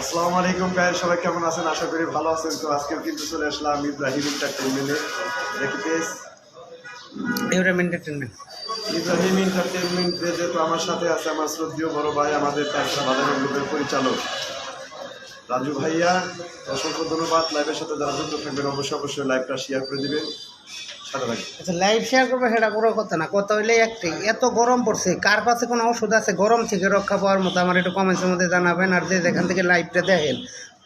আসসালামু আলাইকুম গায়ের সবাই কেমন আছেন? আশা করি ভালো আছেন। তো আজকেও কিন্তু চলে আসলাম ইব্রাহিম এন্টারটেনমেন্টে দেখি এন্টারটেনমেন্ট ইব্রাহিম এন্টারটেনমেন্ট যেহেতু আমার সাথে আছে আমার শ্রদ্ধীয় বড় ভাই আমাদের কাঁকড়া বাজারের গ্রুপের পরিচালক। রাজু ভাইয়া অসংখ্য ধন্যবাদ। লাইভের সাথে যারা যুক্ত থাকবেন অবশ্যই অবশ্যই লাইভটা শেয়ার করে দিবেন। আচ্ছা লাইভ শেয়ার করবে সেটা বড় কথা না, কথা হইলে একটাই এত গরম পড়ছে, কার কাছে কোনো ওষুধ আছে? গরম থেকে রক্ষা পাওয়ার মতো আমার একটু কমেন্টসের মধ্যে জানাবেন আর যে যেখান থেকে লাইভটা দেখেন,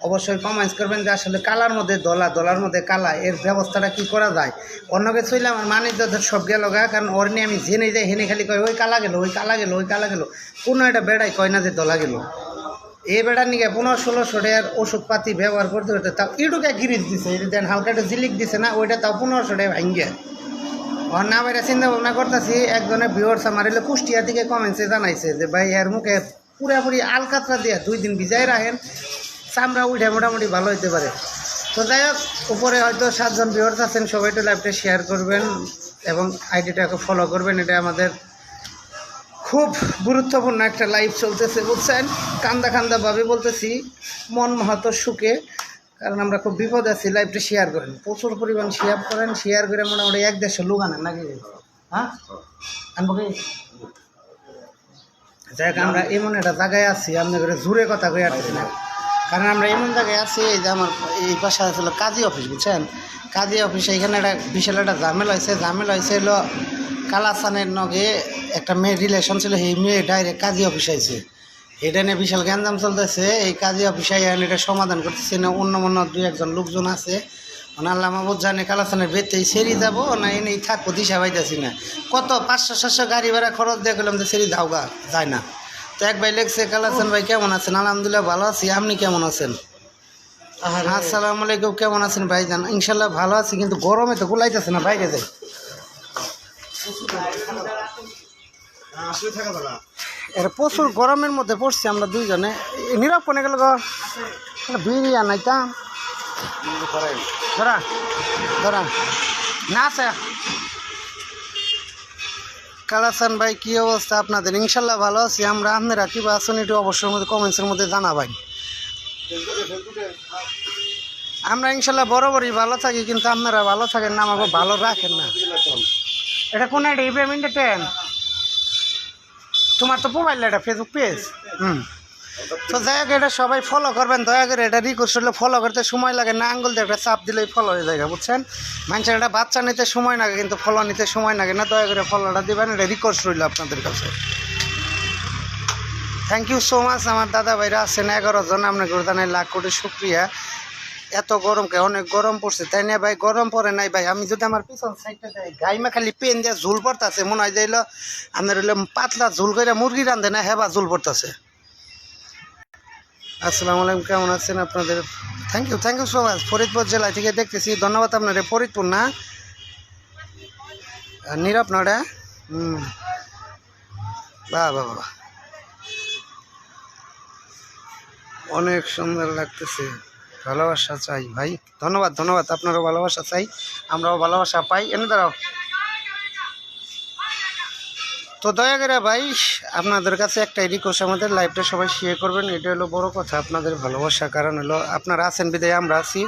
অবশ্যই কমেন্টস করবেন যে আসলে কালার মধ্যে দলা, দলার মধ্যে কালা, এর ব্যবস্থাটা কি করা যায়? অন্য কিছু হইলে আমার মানিজ্য সব গেল গা, কারণ ওর নিয়ে আমি জেনে যাই, হেনে খালি কয়, ওই কালা গেল, ওই কালা গেল, ওই কালা গেল। কোনো একটা বেড়াই কয় না যে দলা গেল। এই বেড়ার নিকে পনেরো ষোলোশো টাকার ওষুধপাতি ব্যবহার করতে করতে তাও ইটুকে গিরিজ দিছে দেন হালকা একটু জিলিক দিছে না, ওইটা তাও পনেরোশো টাকা ভাঙ্গে। আর না বাইরে চিন্তা ভাবনা করতেছি একজনের ভিওর্স আমার কুষ্টিয়া থেকে কমেন্টসে জানাইছে যে, ভাই, এর মুখে পুরাপুরি আলকাতরা দিয়ে দুই দিন ভিজাই রাখেন, চামড়া উঠে মোটামুটি ভালো হইতে পারে। তো যাই হোক, উপরে হয়তো সাতজন ভিওর্স আছেন, সবাই একটু লাইভটা শেয়ার করবেন এবং আইডিটাকে ফলো করবেন, এটা আমাদের খুব গুরুত্বপূর্ণ একটা লাইভ চলতেছে বুঝছেন? কান্দা কান্দা ভাবে বলতেছি মন মাহাতো সুখে কারণ আমরা খুব বিপদ আছি লাইভটা শেয়ার করেন। প্রচুর পরিমাণ শেয়ার করেন শেয়ার করে মোটামুটি এক দেশের লোক আনেন নাকি? হ্যাঁ? যাই হোক, আমরা এমন একটা জায়গায় আছি আপনি করে জোরে কথা কই আসছি না। কারণ আমরা এমন জায়গায় আছি এই যে আমার এই পাশে ছিল কাজী অফিস বুঝছেন? কাজী অফিসে এখানে একটা বিশাল একটা ঝামেলা হয়েছে ঝামেলা হয়েছে হলো কালাসানের নগে একটা মেয়ের রিলেশন ছিল সেই মেয়ে ডাইরেক্ট কাজী অফিস আইছে। এটা নিয়ে বিশাল গ্যাঞ্জাম চলতেছে। এই কাজী অফিসে আইন এটা সমাধান করতেছে। না অন্য অন্য দুই একজন লোকজন আছে। মানে আল্লাহ মাহবুদ জানে কালাসানের বেতেই সেরি যাব না এনেই থাকব দিশা পাইতেছি না। কত? পাঁচশো সাতশো গাড়ি ভাড়া খরচ দিয়ে গেলাম যে সেরি দাওগা যায় না। তো এক ভাই লেগছে কালাসান ভাই কেমন আছেন? আলহামদুলিল্লাহ ভালো আছি। আপনি কেমন আছেন? আসসালামু আলাইকুম কেমন আছেন ভাই ভাইজান? ইনশাল্লাহ ভালো আছি কিন্তু গরমে তো গুলাইতেছে না বাইরে যাই। এর প্রচুর গরমের মধ্যে পড়ছি আমরা দুইজনে। নীরব কোনে গেল একটা বিড়ি আনাইতাম ধরা ধরা। না আছে কালাসান ভাই, কি অবস্থা আপনাদের? ইনশাল্লাহ ভালো আছি। আমরা আপনারা কি বা আছেন একটু অবশ্যই মধ্যে কমেন্টসের মধ্যে জানাবাই আমরা ইনশাল্লাহ বরাবরই ভালো থাকি, কিন্তু আপনারা ভালো থাকেন না, আমাকে ভালো রাখেন না। এটা কোন একটা ইব্রাহিম টেন তোমার তো মোবাইল এটা ফেসবুক পেজ হুম। তো যাই হোক এটা সবাই ফলো করবেন। দয়া করে এটা রিকোয়েস্ট হলে ফলো করতে সময় লাগে। না আঙ্গুল দিয়ে একটা চাপ দিলেই ফলো হয়ে যায় বুঝছেন? মানুষের একটা বাচ্চা নিতে সময় লাগে কিন্তু ফলো নিতে সময় লাগে না। দয়া করে ফলোটা দিবেন এটা রিকোয়েস্ট রইল আপনাদের কাছে। থ্যাংক ইউ সো মাচ আমার দাদা ভাইরা আছেন এগারো জন। আপনাকে জানাই লাখ কোটি শুক্রিয়া। এত গরমকে অনেক গরম পড়ছে, তাই না ভাই? গরম পড়ে নাই ভাই। আমি যদি আমার পিছন সাইডটা দেয় গাইমা খালি পেন দিয়ে ঝুল পড়তেছে, মনে হয় যাইলো আপনার হইলে পাতলা ঝুল করে মুরগি রান্ধে না, হেবা ঝুল পড়তেছে। আসসালামু আলাইকুম, কেমন আছেন আপনাদের? Thank you thank you so much Faridpur জেলা থেকে দেখতেছি, ধন্যবাদ আপনাদের ফরিদপুর না? নীরব নড়া হুম বাহ বাহ বাহ। অনেক সুন্দর লাগতেছে। ভালোবাসা চাই ভাই। ধন্যবাদ ধন্যবাদ, আপনারও ভালোবাসা চাই, আমরাও ভালোবাসা পাই। এনে দাঁড়াও। তো দয়া করে ভাই, আপনাদের কাছে একটাই রিকোয়েস্ট আমাদের লাইভটা সবাই শেয়ার করবেন, এটা হলো বড় কথা, আপনাদের ভালোবাসা কারণ হলো আপনারা আছেন, বিদায় আমরা আছি।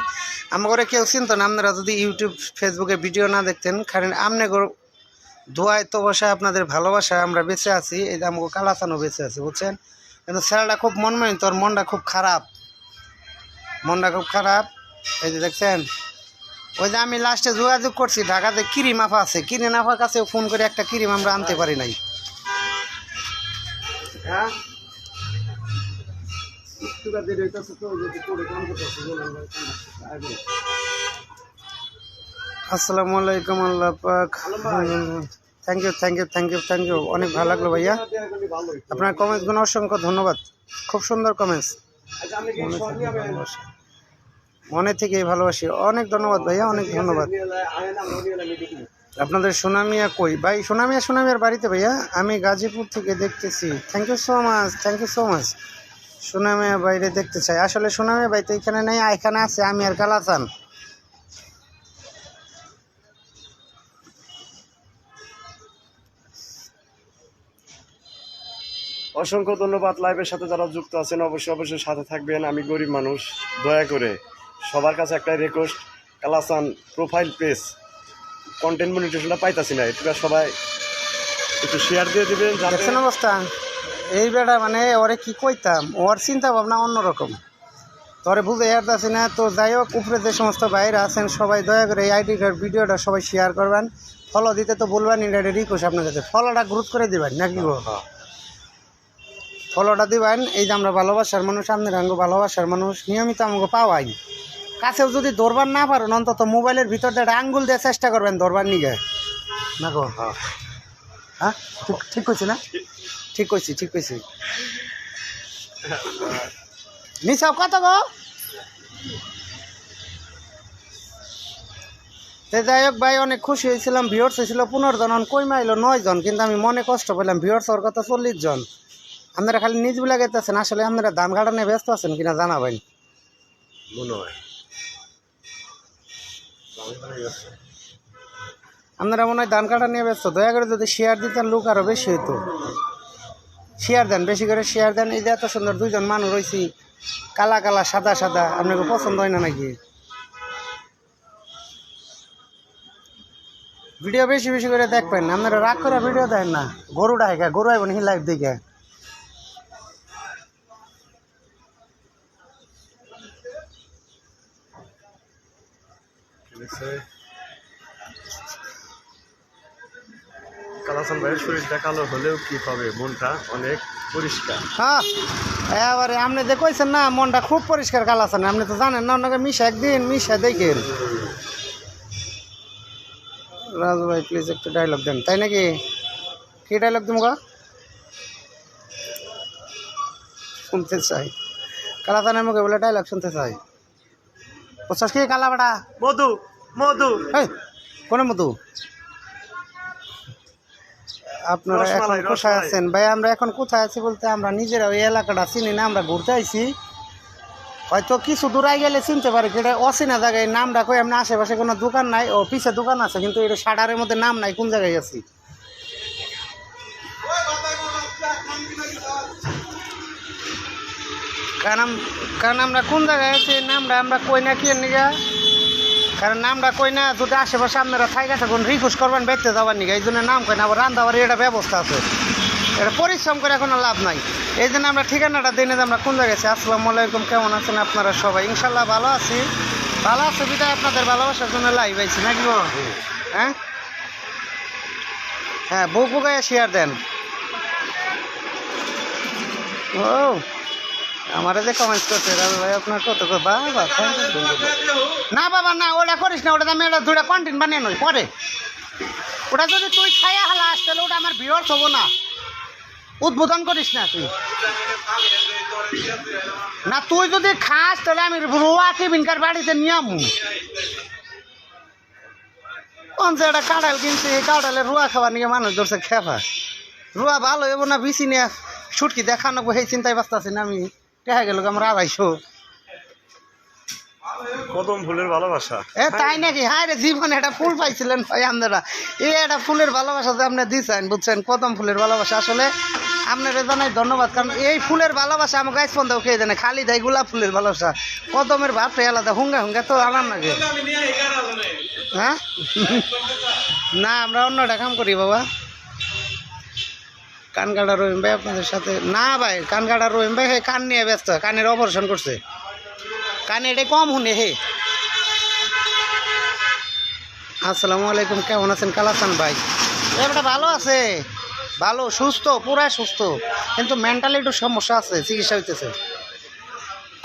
আমাকে কেউ চিনত না, আপনারা যদি ইউটিউব ফেসবুকে ভিডিও না দেখতেন, কারণ আমনে দোয়ায় তো বসায় আপনাদের ভালোবাসায় আমরা বেঁচে আছি, এই যে আমাকে কালাচানো বেঁচে আছি, বুঝছেন? কিন্তু ছেলেটা খুব মনমাইন তোর মনটা খুব খারাপ। মনটা খুব খারাপ। এই যে দেখছেন, ওই যে আমি লাস্টে যোগাযোগ করছি, ঢাকাতে কিরিম আফা আছে। কিরিম আফার কাছে ফোন করে একটা কিরিম আমরা আনতে পারি নাই। হ্যাঁ? আসসালামু আলাইকুম, আল্লাহ পাক। Thank you thank you thank you thank you অনেক ভালো লাগল ভাইয়া। আপনার কমেন্টসগুলো অসংখ্য ধন্যবাদ। খুব সুন্দর কমেন্টস মনে থেকে ভালোবাসি। অনেক ধন্যবাদ ভাইয়া অনেক ধন্যবাদ। আপনাদের সোনামিয়া কই? ভাই সোনামিয়া সোনামিয়ার বাড়িতে ভাইয়া? আমি গাজীপুর থেকে দেখতেছি। Thank you so much thank you so much Sonamia বাইরে দেখতে চাই। আসলে সোনামিয়া ভাই তো এখানে নেই এখানে আছে আমি আর কালাচান অসংখ্য ধন্যবাদ লাইভের সাথে যারা যুক্ত আছেন। অবশ্যই অবশ্যই সাথে থাকবেন। আমি গরিব মানুষ দয়া করে সবার কাছে একটা রিকোয়েস্ট কালাসান প্রোফাইল পেজ কন্টেন্ট মনিটেশনটা পাইতাছি না। এটা সবাই একটু শেয়ার দিয়ে দিবেন দেখছেন অবস্থা? এই বেড়া মানে ওরে কি কইতাম? ওর চিন্তা ভাবনা অন্যরকম। তোরে বুঝে হারতাছি না। তো যাই হোক উপরে যে সমস্ত বাইরে আছেন সবাই দয়া করে এই আইডি কার্ড ভিডিওটা সবাই শেয়ার করবেন। ফলো দিতে তো বলবেন এটা রিকোয়েস্ট আপনার কাছে। ফলোটা গুরুত্ব করে দেবেন নাকি গো? হ্যাঁ। ফলোটা দিবেন। এই যে আমরা ভালোবাসার মানুষ আপনার আঙ্গ ভালোবাসার মানুষ নিয়মিত আমাকে পাওয়াই। কাছেও যদি দৌড়বার না পারেন অন্তত মোবাইলের ভিতর দিয়ে একটা আঙ্গুল দিয়ে চেষ্টা করবেন দৌড়বার নিগে। না গো? হ্যাঁ। হ্যাঁ? ঠিক কইছি না? ঠিক কইছি ঠিক কইছি। নিসাব কত গো? তো যাই হোক ভাই অনেক খুশি হয়েছিলাম। ভিওর্স হয়েছিল পনেরো জন কই মাইলো নয় জন কিন্তু আমি মনে কষ্ট পেলাম। ভিওর্স ওর কথা চল্লিশ জন। আপনারা খালি নিজ বিলা গেতেছেন আসলে আপনারা ধান কাটা নিয়ে ব্যস্ত আছেন কিনা জানাবেন মনে হয়। আপনারা মনে হয় ধান কাটা নিয়ে ব্যস্ত দয়া করে যদি শেয়ার দিতেন লোক আরও বেশি হইতো। শেয়ার দেন বেশি করে শেয়ার দেন এই যে এত সুন্দর দুইজন মানুষ রয়েছি কালা কালা সাদা সাদা আপনাকে পছন্দ হয় না নাকি? ভিডিও বেশি বেশি করে দেখবেন আপনারা রাগ করে ভিডিও দেন না। গরু ডাকা গরু আইব নি লাইভ দিকে কালাসান ভাইয়ের শরীরটা কালো হলেও কি হবে? মনটা অনেক পরিষ্কার। হ্যাঁ এবারে আপনি যে কইছেন না মনটা খুব পরিষ্কার কাল আছেন আপনি তো জানেন না ওনাকে মিশা একদিন মিশা দেখেন। রাজু ভাই প্লিজ একটু ডায়লগ দেন তাই নাকি? কি ডায়লগ গা? শুনতে চাই। কালাতানের মুখে বলে ডায়লগ শুনতে চাই। বুঝছস কি কালা বেটা? মধু মধু। কোন মধু? আপনারা এখন কোথায় আছেন? ভাই আমরা এখন কোথায় আছি বলতে আমরা নিজেরা ওই এলাকাটা চিনি না আমরা ঘুরতে আইছি। হয়তো কিছু দূরাই গেলে চিনতে পারি এটা অচেনা জায়গায় নামটা কই এমনি আশেপাশে কোনো দোকান নাই ও পিছে দোকান আছে কিন্তু এটা শাটারের মধ্যে নাম নাই কোন জায়গায় আছি? কারণ কারণ আমরা কোন জায়গায় আছি নামটা আমরা কই না কি নিগা? কারণ নামটা কই না, যদি আশেপাশে আপনারা থাইকা থাকুন রিকোয়েস্ট করবেন বেচতে যাবার নিগা এই জন্য নাম কই না, আবার রান্দাবার এটা ব্যবস্থা আছে। এটা পরিশ্রম করে কোনো লাভ নাই। এই জন্য আমরা ঠিকানাটা দিনে আমরা কোন জায়গায় আছি? আসসালামু আলাইকুম, কেমন আছেন আপনারা সবাই? ইনশাল্লাহ ভালো আছি। ভালো আছে বিদায়, আপনাদের ভালোবাসার জন্য লাইভ আইছি, নাকি হ্যাঁ? হ্যাঁ বুক বুকায় শেয়ার দেন। ও। আমারে যে কমেন্টস করছে ভাই আপনার কত বাবা না বাবা, না, ওটা করিস না ওটা আমি এটা দুটা কন্টেন্ট বানিয়ে নই, পরে। ওটা যদি তুই খাইয়া হালাস তাহলে ওটা আমার ভিউয়ার্স হব না। উদ্বোধন করিস না তুই। না, তুই যদি খাস, তাহলে আমি রোয়া টিফিনকার বাড়িতে নিয়ে আমু। কোন যে একটা কাঁঠাল কিনছি, এই কাঁঠালের রুয়া খাবার নিয়ে মানুষ ধরছে খেফা রুয়া ভালো হব না, বিচি নিয়ে ছুটকি দেখানো, সেই চিন্তায় ব্যস্ত আছি না আমি। দেখা গেল আমার আড়াইশো। কদম ফুলের ভালোবাসা। এ তাই নাকি? হ্যাঁ রে জীবনে ফুল পাইছিলেন ভাই আপনারা এই একটা ফুলের ভালোবাসা যে আপনি দিচ্ছেন বুঝছেন? কদম ফুলের ভালোবাসা। আসলে আপনারা জানাই ধন্যবাদ কারণ এই ফুলের ভালোবাসা আমার গাছ পন্থ খেয়ে দেয় খালি দেয় গোলাপ ফুলের ভালোবাসা। কদমের ভাবটা আলাদা। হুঙ্গা হুঙ্গা তো আরাম লাগে হ্যাঁ? না আমরা অন্যটা কাম করি বাবা। কান কাটা রহিম ভাই আপনাদের সাথে না ভাই কান কাটা রহিম ভাই হে কান নিয়ে ব্যস্ত কানের অপারেশন করছে। কানে এটা কম শুনে হে। আসসালামু আলাইকুম কেমন আছেন কালাসান ভাই? এবারটা ভালো আছে? ভালো সুস্থ পুরাই সুস্থ। কিন্তু মেন্টালি একটু সমস্যা আছে চিকিৎসা হইতেছে।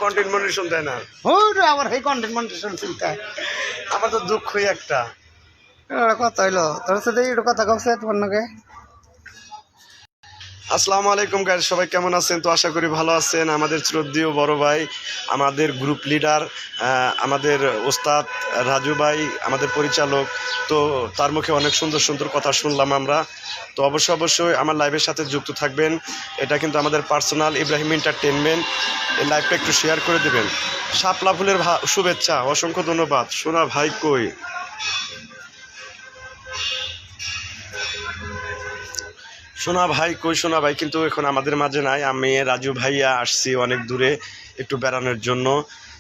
কন্টেন্ট মনিটেশন দেয় না। ওই রে আবার এই কন্টেন্ট মনিটেশন চিন্তা। আমার তো দুঃখই একটা। কথা হইল। তোর সাথে একটু কথা কমছে তোমার নাকি আসসালামু আলাইকুম গাইজ সবাই কেমন আছেন? তো আশা করি ভালো আছেন। আমাদের শ্রদ্ধেয় বড় ভাই, আমাদের গ্রুপ লিডার আমাদের ওস্তাদ রাজু ভাই, আমাদের পরিচালক। তো তার মুখে অনেক সুন্দর সুন্দর কথা শুনলাম আমরা। তো অবশ্যই অবশ্যই আমার লাইভের সাথে যুক্ত থাকবেন। এটা কিন্তু আমাদের পার্সোনাল ইব্রাহিম এন্টারটেনমেন্ট এই লাইভটা একটু শেয়ার করে দেবেন। শাপলা ফুলের শুভেচ্ছা, অসংখ্য ধন্যবাদ। সোনা ভাই কই? সোনা ভাই, কই সোনা ভাই? কিন্তু এখন আমাদের মাঝে নাই। আমি, রাজু ভাইয়া আসছি অনেক দূরে একটু বেড়ানোর জন্য।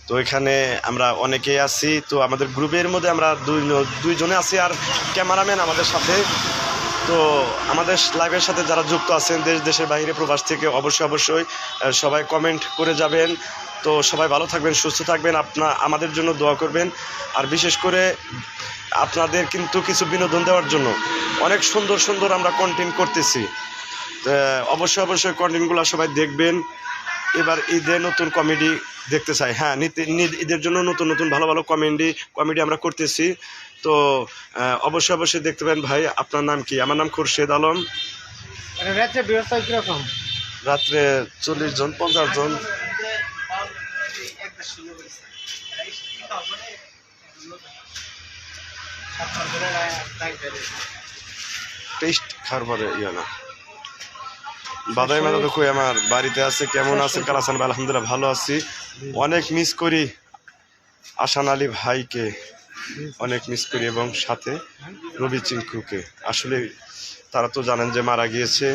তো এখানে আমরা অনেকেই আছি। তো আমাদের গ্রুপের মধ্যে আমরা দুই দুইজনে আছি আর ক্যামেরাম্যান আমাদের সাথে। তো আমাদের লাইভের সাথে যারা যুক্ত আছেন দেশ, দেশের বাইরে, প্রবাস থেকে অবশ্যই অবশ্যই সবাই কমেন্ট করে যাবেন। তো সবাই ভালো থাকবেন সুস্থ থাকবেন আপনা আমাদের জন্য দোয়া করবেন। আর বিশেষ করে আপনাদের কিন্তু কিছু বিনোদন দেওয়ার জন্য। অনেক সুন্দর সুন্দর আমরা কন্টেন্ট করতেছি। তো, অবশ্যই অবশ্যই কন্টেন্টগুলো সবাই দেখবেন। এবার ঈদে নতুন কমেডি দেখতে চাই। হ্যাঁ ঈদের জন্য নতুন নতুন ভালো ভালো কমেডি কমেডি আমরা করতেছি। তো অবশ্যই অবশ্যই দেখতে পাবেন ভাই আপনার নাম কি? আমার নাম খুরশেদ আলম। রাত্রে রাত্রে চল্লিশ জন পঞ্চাশ জন। টেস্ট খাওয়ার পরে ইয়ে না। বাদাই মাদা তো আমার বাড়িতে আছে, কেমন আছেন কালাসান ভাই আলহামদুলিল্লাহ ভালো আছি। অনেক মিস করি আসান আলী ভাইকে, অনেক মিস করি এবং সাথে রবি চিঙ্কুকে আসলে তারা তো জানেন যে মারা গিয়েছে,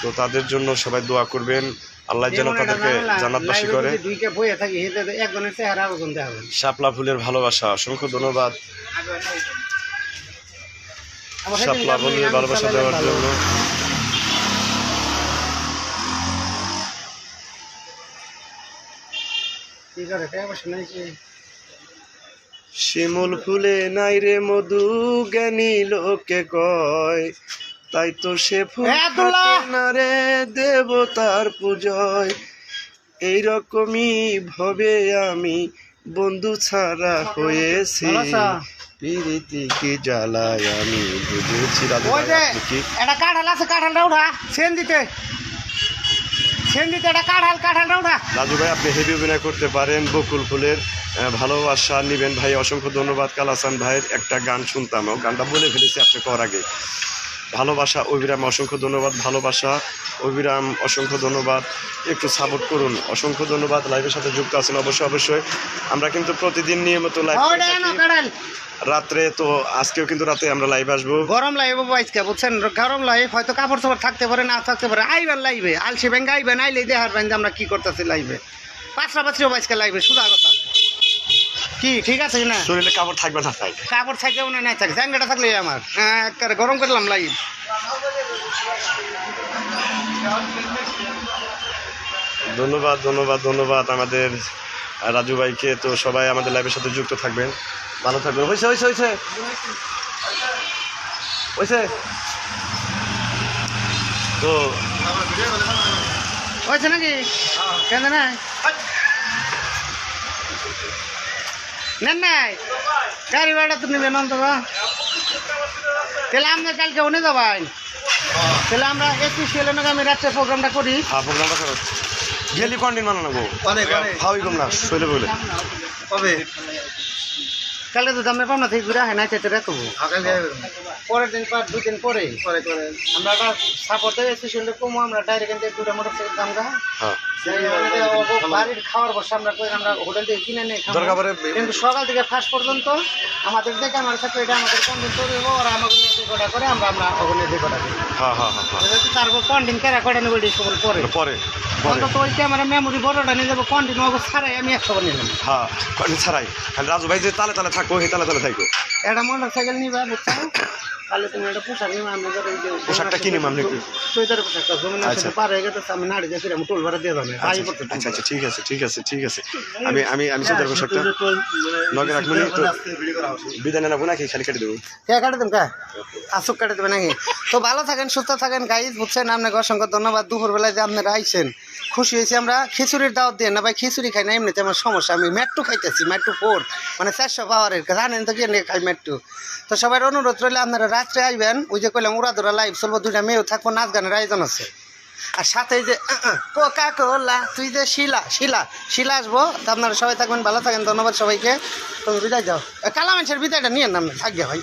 তো তাদের জন্য সবাই দোয়া করবেন। আল্লাহ যেন তাদেরকে জান্নাতবাসী করে। শাপলা ফুলের ভালোবাসা অসংখ্য ধন্যবাদ। শাপলা ফুলের ভালোবাসা দেওয়ার জন্য। শিমুল ফুলে নাই রে মধু জ্ঞানী লোকে কয়। তাই তো সে ফুল না রে দেবতার পূজয়। এইরকমই ভবে আমি বন্ধু ছাড়া হয়েছি? প্রীতি কি জ্বালায় আমি বুঝেছি এটা কাঁঠাল আছে কাঁঠালটা উঠা সেন দিতে। সেন দিতে এটা কাঁঠাল কাঁঠালটা উঠা। রাজু ভাই আপনি হেভি অভিনয় করতে পারেন বকুল ফুলের ভালোবাসা নিবেন ভাই। অসংখ্য ধন্যবাদ কালাসান ভাইয়ের একটা গান শুনতাম। ও গানটা বলে ফেলেছি আপনি কর আগে। ভালোবাসা অবিরাম অসংখ্য ধন্যবাদ। ভালোবাসা অবিরাম অসংখ্য ধন্যবাদ। একটু সাপোর্ট করুন। অসংখ্য ধন্যবাদ। লাইভের সাথে যুক্ত আছেন অবশ্যই অবশ্যই। আমরা কিন্তু প্রতিদিন নিয়মিত লাইভ এনো কাঁঠাল রাত্রে তো আজকেও কিন্তু রাতে আমরা লাইভ আসব। গরম লাইভ আজকে বুঝছেন? গরম লাগে হয়তো কাপড় চাপড় থাকতে পারে না থাকতে পারে। আইবেন লাইবে আলসি ব্যাংক আইবেন আইলে দেখার ব্যাংক আমরা কি করতেছি লাইবে পাঁচটা পাঁচটা আজকে লাইবে সুদা কথা। কি ঠিক আছে না? শরীরে কাপড় থাকবে না তাই। কাপড় না নাই থাকে স্যাঙ্গাটা থাকলে আমার। হ্যাঁ গরম করলাম লাইভ ধন্যবাদ ধন্যবাদ ধন্যবাদ আমাদের রাজু ভাইকে। তো সবাই আমাদের লাইভের সাথে যুক্ত থাকবেন। ভালো থাকবেন। হয়েছে হয়েছে হয়েছে হয়েছে তো হয়েছে নাকি? কেন নাই? নেন নাই। গাড়ি ভাড়া তো নেবেন অন্তত। তাহলে আমরা কালকে উনি যাবাই তাহলে আমরা একটু ছেলে নাকি আমি রাত্রে প্রোগ্রামটা করি। হ্যাঁ প্রোগ্রামটা করো। গেলি কন্টিন বানানো গো অনেক অনেক। হাওই কম না শৈলে বলে কবে? কালকে তো দামে পাবনা থেকে ঘুরে হয় না চেতে রেখবো পরের দিন পর দুদিন পরে পরে। করে আমরা একটা সাপোর্ট দেবে স্টেশনটা কমো আমরা ডাইরেক্ট দুটা মোটর সাইকেল দাম গা হ্যাঁ। বাড়ির খাওয়ার বসে আমরা কই আমরা হোটেল থেকে কিনে নিয়ে খাব। দরকার পড়ে কিন্তু সকাল থেকে ফার্স্ট পর্যন্ত আমাদের দেখে আমার সাথে এটা আমাদের কন্টেন্ট তৈরি হব আর আমাকে নিয়ে যে কটা করে আমরা আমরা ওখানে যে কটা করি। হ্যাঁ হ্যাঁ হ্যাঁ হ্যাঁ। এবার তারপর কন্টেন্ট কেরা করে নেব এটি পরে? পরে পরে। অন্তত ওই ক্যামেরা মেমোরি বড়টা নিয়ে যাব কন্টেন্ট ছাড়াই আমি একশো করে নিলাম। হ্যাঁ কন্টিন ছাড়াই। রাজু ভাই যে তালে তালে থাকো সেই তালে তালে থাকো। একটা মোটর সাইকেল নিবা বুঝছ তাহলে তুমি একটা পোশাক আমি পোশাকটা আচ্ছা। পার হয়ে গেছে আমি নাড়ি আমি টোল ভাড়া দিয়ে আচ্ছা আচ্ছা ঠিক আছে ঠিক আছে ঠিক আছে। আমি আমি আমি সোদার পোশাকটা নগে রাখব নি তো ভিডিও করা হবে বিদায় নেব নাকি? খালি কেটে দেবো? কে কাটে দেবেন কা? আসুক কাটে দেবেন নাকি? তো ভালো থাকেন সুস্থ থাকেন গাইজ বুঝছেন? আপনাকে অসংখ্য ধন্যবাদ। দুপুরবেলায় যে আপনারা আইছেন খুশি হয়েছি আমরা। খিচুড়ির দাওয়াত দিয়ে না ভাই খিচুড়ি খাই না এমনিতে আমার সমস্যা। আমি মেট্টু খাইতেছি মেট্টু ফোর মানে চারশো পাওয়ারের জানেন তো কি খাই মেট্টু তো সবার অনুরোধ রইলে আপনারা রাত্রে আসবেন ওই যে কইলাম উড়াদুরা লাইভ চলবো, দুইটা মেয়েও থাকব, নাচ গানের আয়োজন আছে। আর সাথে যে কোকা কোলা তুই যে শিলা শিলা শিলা আসব, তা আপনারা সবাই থাকবেন, ভালো থাকেন, ধন্যবাদ সবাইকে। তুমি বিদায় যাও। কালা মানুষের বিদায়টা নিয়ে নাম থাকবে ভাই